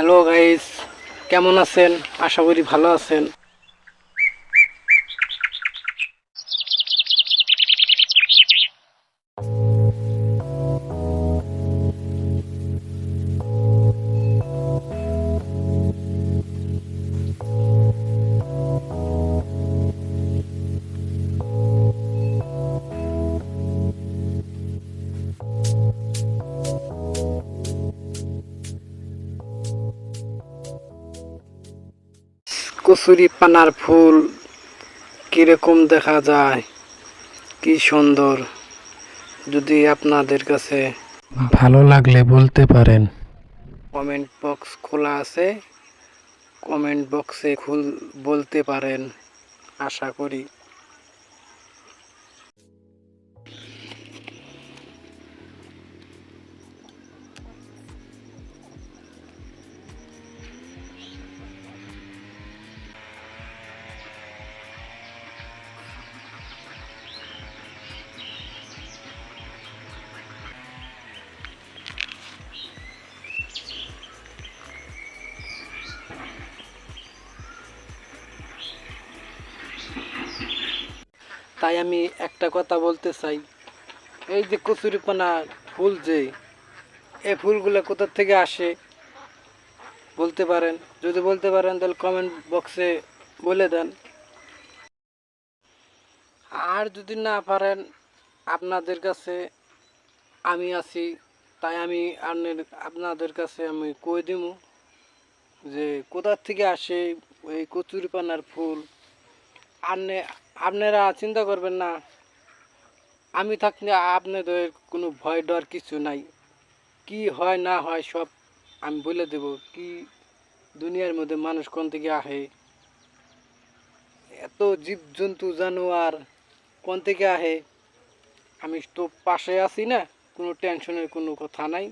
Hello guys কেমন আছেন? আশা করি ভালো আছেন। কচুরি পানার ফুল কীরকম দেখা যায়? কি সুন্দর। যদি আপনাদের কাছে ভালো লাগলে বলতে পারেন। কমেন্ট বক্স খোলা আছে। কমেন্ট বক্সে খুল বলতে পারেন। আশা করি তাই আমি একটা কথা বলতে চাই। এই যে কচুরিপানা ফুল যে, এই ফুলগুলো কোথা থেকে আসে? বলতে পারেন, যদি বলতে পারেন তাহলে কমেন্ট বক্সে বলে দেন। আর যদি না পারেন, আপনাদের কাছে আমি আছি, তাই আমি আপনাদের কাছে আমি কই দিব যে কোথা থেকে আসে এই কচুরিপানার ফুল? আপনি আপনারা চিন্তা করবেন না। আমি থাকলে আপনাদের কোনো ভয় ডর কিছু নাই। কি হয় না হয় সব আমি বলে দেব কি দুনিয়ার মধ্যে মানুষ কোন থেকে আহে এত জীবজন্তু, জানোয়ার কোন থেকে আহে আমি তো পাশে আছি না, কোনো টেনশনের কোনো কথা নাই।